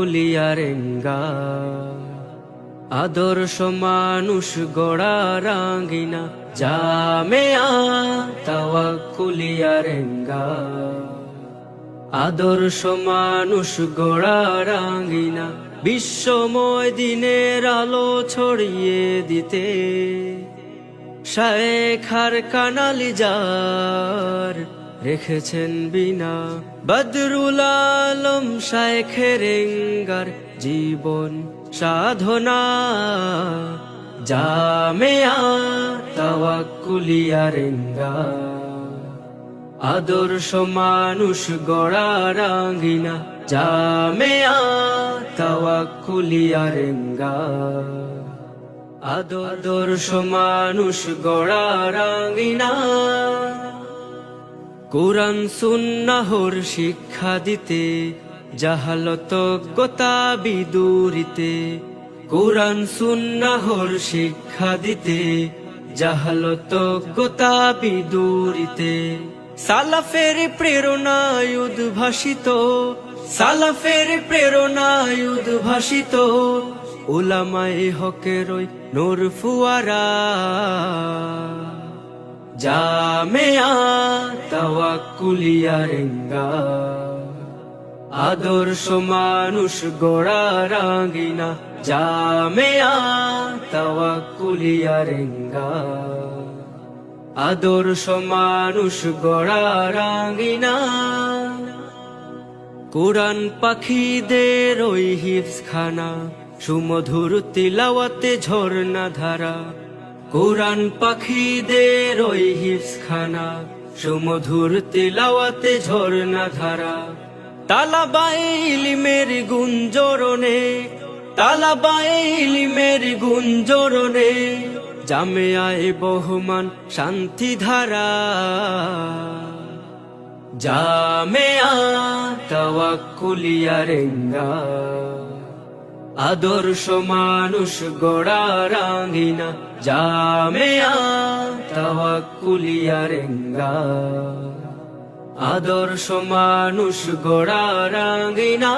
তাওয়াক্কুলিয়া রেঙ্গা। আদর্শ মানুষ গড়া রাঙ্গিনা জামেয়া রেঙ্গা। আদর্শ মানুষ গড়া রাঙ্গিনা বিশ্বময় দিনের আলো ছড়িয়ে দিতে। শায়েখার কানালি যার রেখেছেন বিনা বদরুল আলম শায়েখের এঙ্গার জীবন সাধনা। জামেয়া তাওয়াক্কুলিয়া রেঙ্গা। আদর্শ মানুষ গড়া রাঙ্গিনা। জামেয়া তাওয়াক্কুলিয়া রেঙ্গা। আদর্শ মানুষ গড়া রাঙ্গিনা। কোরআন সুন্নাহর শিক্ষা দিতে, জাহালত গোতা বিদুরিতে। কোরআন সুন্নাহর শিক্ষা দিতে, জাহালত গোতা বিদুরিতে। সালাফের প্রেরণায় উদ্ভাসিত, সালাফের প্রেরণায় উদ্ভাসিত, উলামায়ে হকের নূর ফুয়ারা। জামেয়া তাওয়াক্কুলিয়া রেঙ্গা আদর্শ মানুষ গোড়া রাঙ্গিনা জামেয়া তাওয়াক্কুলিয়া রেঙ্গা আদর্শ মানুষ গড়া রাঙ্গিনা কোরআন পাখিদের ওই হিফস খানা সুমধুর তিলাওয়াতে ঝর্ণা ধারা কোরআন পাখিদের ওই হিফস খানা সুমধুর তিলাওয়াতে ঝর্ণা ধারা। তালাবাই ইলিমের গুঞ্জরণে তালাবাই ইলিমের গুঞ্জরণে, জামেয়ায় বহমান শান্তি ধারা জামেয়া তাওয়াক্কুলিয়া রেঙ্গা। আদর্শ মানুষ গড়া রাঙ্গিনা জামেয়া তাওয়াক্কুলিয়া রেঙ্গা। আদর্শ মানুষ গড়া রাঙ্গিনা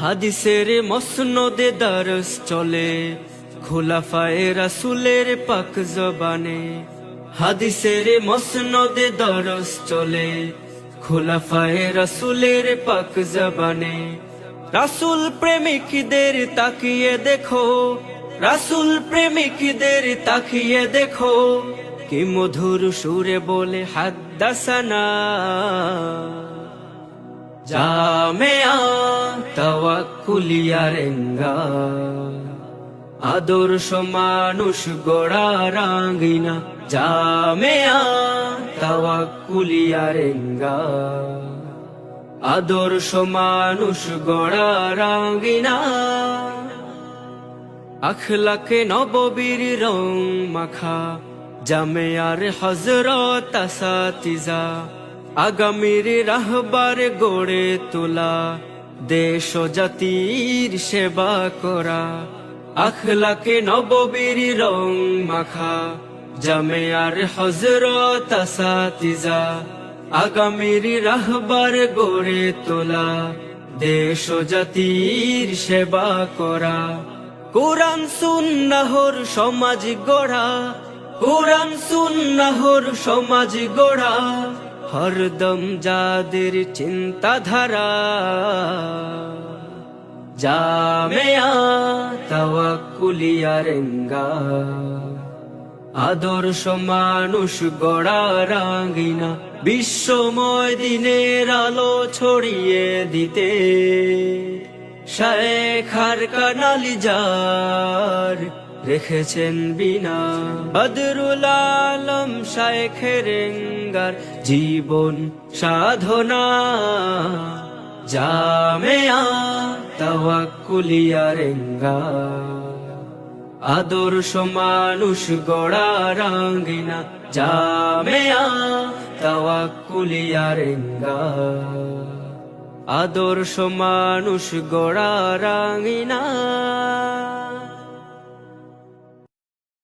হাদিসের মসনদে দরস চলে, খোলাফায়ে রাসুলের পাক জবানে। হাদিসের মসনদে দারস চলে, খোলাফায়ে রাসুলের পাক জবানে। রাসুল প্রেমিকদের তাকিয়ে দেখো। রাসুল প্রেমিকদের তাকিয়ে দেখো। কি মধুর সুরে বলে হাদ্দাসানা জামেয়া রেঙ্গা। আদর্শ মানুষ গড়া রাঙ্গিনা জামেয়া তাওয়াক্কুলিয়া রেঙ্গা। আদর্শ মানুষ গড়া রাঙ্গিনা আখলাকে নববীর রং মাখা, জামেয়ার হজরত আসাতিজা, আগামীর রাহবার গড়ে তোলা, দেশ জাতির সেবা করা, আখলাকে নববীর রং মাখা, জামেয়ার হজরত আসাতিজা আগামীর রাহবার গড়ে তোলা, দেশ জাতির সেবা করা। কোরআন সুন্নাহর সমাজ গড়া, কোরআন সুন্নাহর সমাজ গড়া হরদম যাদের চিন্তাধারা। জামেয়া তাওয়াক্কুলিয়া রেঙ্গা। আদর্শ মানুষ গড়া রাঙ্গিনা বিশ্বময় দিনের আলো ছড়িয়ে দিতে। শায়েখার কানালি যার রেখেছেন বিনা বদরুল আলম শায়েখের জীবন সাধনা। জামেয়া তাওয়াক্কুলিয়া রেঙ্গা। আদর্শ মানুষ গড়া রাঙ্গিনা জামেয়া তাওয়াক্কুলিয়া রেঙ্গা। আদর্শ মানুষ গড়া রাঙ্গিনা।